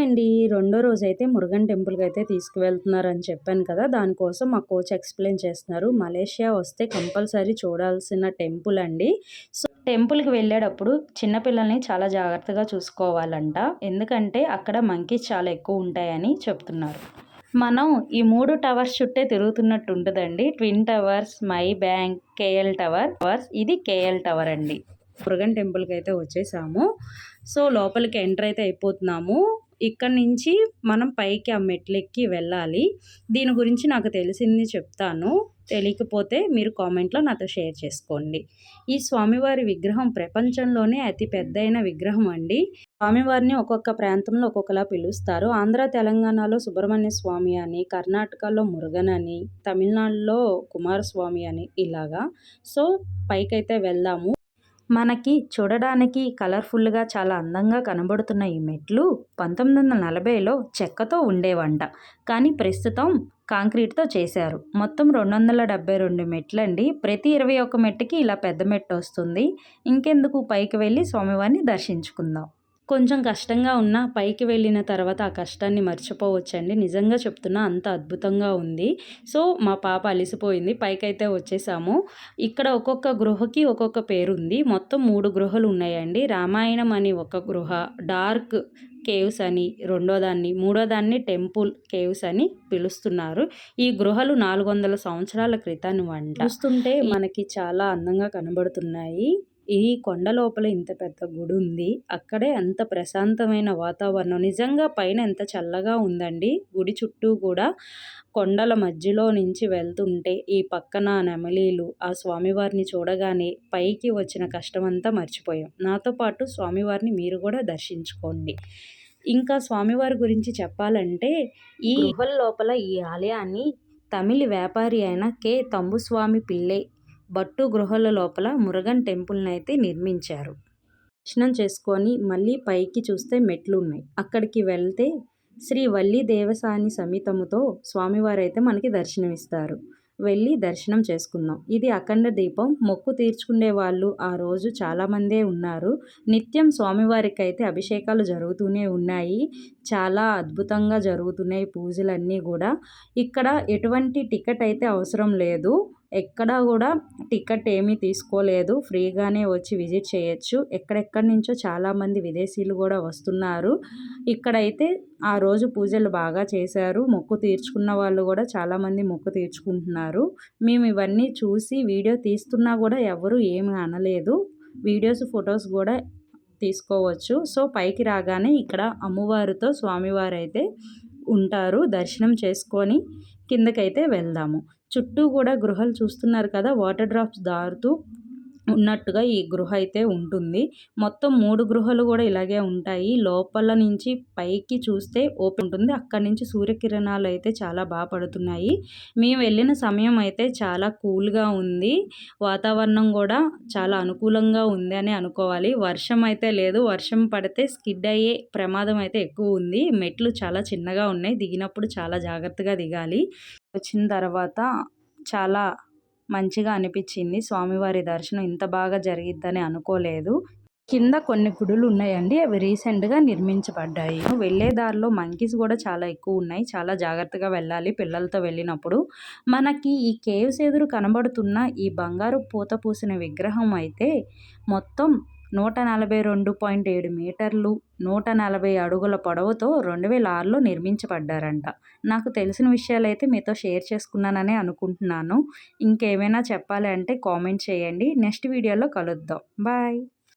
అండి. రెండో రోజైతే మురుగన్ టెంపుల్కి అయితే తీసుకువెళ్తున్నారని చెప్పాను కదా! దానికోసం మా కోచ్ ఎక్స్ప్లెయిన్ చేస్తున్నారు. మలేషియా వస్తే కంపల్సరీ చూడాల్సిన టెంపుల్ అండి. సో టెంపుల్కి వెళ్ళేటప్పుడు చిన్నపిల్లల్ని చాలా జాగ్రత్తగా చూసుకోవాలంట. ఎందుకంటే అక్కడ మంకీస్ చాలా ఎక్కువ ఉంటాయని చెప్తున్నారు. మనం ఈ మూడు టవర్స్ చుట్టే తిరుగుతున్నట్టు ఉంటుందండి. Twin towers Maybank KL tower. Towers ఇది కేఎల్ టవర్ అండి. మురుగన్ టెంపుల్కి అయితే వచ్చేసాము. సో లోపలికి ఎంటర్ అయితే అయిపోతున్నాము. ఇక్కడ నుంచి మనం పైకి ఆ మెట్లెక్కి వెళ్ళాలి. దీని గురించి నాకు తెలిసింది చెప్తాను. తెలియకపోతే మీరు కామెంట్లో నాతో షేర్ చేసుకోండి. ఈ స్వామివారి విగ్రహం ప్రపంచంలోనే అతి పెద్దయిన విగ్రహం అండి. స్వామివారిని ఒక్కొక్క ప్రాంతంలో ఒక్కొక్కలా పిలుస్తారు. ఆంధ్ర తెలంగాణలో సుబ్రహ్మణ్య స్వామి అని కర్ణాటకలో మురుగన్ అని తమిళనాడులో కుమారస్వామి అని ఇలాగా. సో పైకైతే వెళ్దాము. మనకి చూడడానికి కలర్ఫుల్గా చాలా అందంగా కనబడుతున్న ఈ మెట్లు పంతొమ్మిది వందల నలభైలో చెక్కతో ఉండేవంట. కానీ ప్రస్తుతం కాంక్రీట్తో చేశారు. మొత్తం రెండు వందల డెబ్బై రెండు మెట్లండి. ప్రతి ఇరవై ఒక్క మెట్టుకి ఇలా పెద్ద మెట్టు వస్తుంది ఇంకెందుకు? పైకి వెళ్ళి స్వామివారిని దర్శించుకుందాం. కొంచెం కష్టంగా ఉన్నా పైకి వెళ్ళిన తర్వాత ఆ కష్టాన్ని మర్చిపోవచ్చండి. నిజంగా చెప్తున్నా అంత అద్భుతంగా ఉంది. సో మా పాప అలిసిపోయింది. పైకైతే వచ్చేసాము. ఇక్కడ ఒక్కొక్క గృహకి ఒక్కొక్క పేరు ఉంది మొత్తం మూడు గృహలు ఉన్నాయండి రామాయణం అని ఒక గృహ డార్క్ కేవ్స్ అని రెండో దాన్ని మూడో దాన్ని టెంపుల్ కేవ్స్ అని పిలుస్తున్నారు. ఈ గృహలు నాలుగు వందల సంవత్సరాల క్రితం వంట. చూస్తుంటే మనకి చాలా అందంగా కనబడుతున్నాయి. ఈ కొండ లోపల ఇంత పెద్ద గుడి ఉంది. అక్కడే అంత ప్రశాంతమైన వాతావరణం. నిజంగా పైన ఎంత చల్లగా ఉందండి. గుడి చుట్టూ కూడా కొండల మధ్యలో నుంచి వెళ్తుంటే ఈ పక్కన నెమలీలు ఆ స్వామివారిని చూడగానే పైకి వచ్చిన కష్టమంతా మర్చిపోయాం. నాతో పాటు స్వామివారిని మీరు కూడా దర్శించుకోండి. ఇంకా స్వామివారి గురించి చెప్పాలంటే ఈ గుహల లోపల ఈ ఆలయాన్ని తమిళ వ్యాపారి అయిన కె. తంబుస్వామి పిల్లే భట్టు గృహల లోపల మురుగన్ టెంపుల్ని అయితే నిర్మించారు. దర్శనం చేసుకొని మళ్ళీ పైకి చూస్తే మెట్లు ఉన్నాయి అక్కడికి వెళ్తే శ్రీ వల్లి దేవసాని సమేతముతో స్వామివారైతే మనకి దర్శనమిస్తారు. వెళ్ళి దర్శనం చేసుకుందాం. ఇది అఖండ దీపం. మొక్కు తీర్చుకునే వాళ్ళు ఆ రోజు చాలామందే ఉన్నారు. నిత్యం స్వామివారికి అయితే అభిషేకాలు జరుగుతూనే ఉన్నాయి. చాలా అద్భుతంగా జరుగుతున్నాయి పూజలన్నీ కూడా. ఇక్కడ ఎటువంటి టికెట్ అయితే అవసరం లేదు. ఎక్కడా కూడా టికెట్ ఏమీ తీసుకోలేదు. ఫ్రీగానే వచ్చి విజిట్ చేయొచ్చు. ఎక్కడెక్కడి నుంచో చాలామంది విదేశీయులు కూడా వస్తున్నారు. ఇక్కడైతే ఆ రోజు పూజలు బాగా చేశారు. మొక్కు తీర్చుకున్న వాళ్ళు కూడా చాలామంది మొక్కు తీర్చుకుంటున్నారు. మేము ఇవన్నీ చూసి వీడియో తీస్తున్నా కూడా ఎవరు ఏమి అనలేదు. వీడియోస్ ఫొటోస్ కూడా తీసుకోవచ్చు. సో పైకి రాగానే ఇక్కడ అమ్మవారితో స్వామివారు అయితే ఉంటారు దర్శనం చేసుకొని కిందకైతే వెళ్దాము. చుట్టూ కూడా గృహాలు చూస్తున్నారు కదా వాటర్ డ్రాప్స్ దారుతూ ఉన్నట్టుగా ఈ గృహ అయితే ఉంటుంది. మొత్తం మూడు గృహలు కూడా ఇలాగే ఉంటాయి. లోపల నుంచి పైకి చూస్తే ఓపెన్ ఉంటుంది. అక్కడి నుంచి సూర్యకిరణాలు అయితే చాలా బాగా పడుతున్నాయి. మేము వెళ్ళిన సమయం అయితే చాలా కూల్గా ఉంది. వాతావరణం కూడా చాలా అనుకూలంగా ఉంది అని అనుకోవాలి. వర్షం అయితే లేదు. వర్షం పడితే స్కిడ్ అయ్యే ప్రమాదం అయితే ఎక్కువ ఉంది. మెట్లు చాలా చిన్నగా ఉన్నాయి. దిగినప్పుడు చాలా జాగ్రత్తగా దిగాలి. వచ్చిన తర్వాత చాలా మంచిగా అనిపించింది. స్వామివారి దర్శనం ఇంత బాగా జరిగిద్దని అనుకోలేదు. కింద కొన్ని గుడులు ఉన్నాయండి. అవి రీసెంట్గా నిర్మించబడ్డాయి. వెళ్ళే దారిలో మంకీస్ కూడా చాలా ఎక్కువ ఉన్నాయి. చాలా జాగ్రత్తగా వెళ్ళాలి పిల్లలతో వెళ్ళినప్పుడు. మనకి ఈ కేవ్స్ ఎదురు కనబడుతున్న ఈ బంగారు పూత పూసిన విగ్రహం అయితే మొత్తం నూట నలభై రెండు పాయింట్ ఏడు మీటర్లు నూట నలభై అడుగుల పొడవుతో రెండు వేల ఆరులో నిర్మించబడ్డారంట. నాకు తెలిసిన విషయాలు అయితే మీతో షేర్ చేసుకున్నానని అనుకుంటున్నాను. ఇంకేమైనా చెప్పాలి అంటే కామెంట్ చేయండి. నెక్స్ట్ వీడియోలో కలుద్దాం. బాయ్.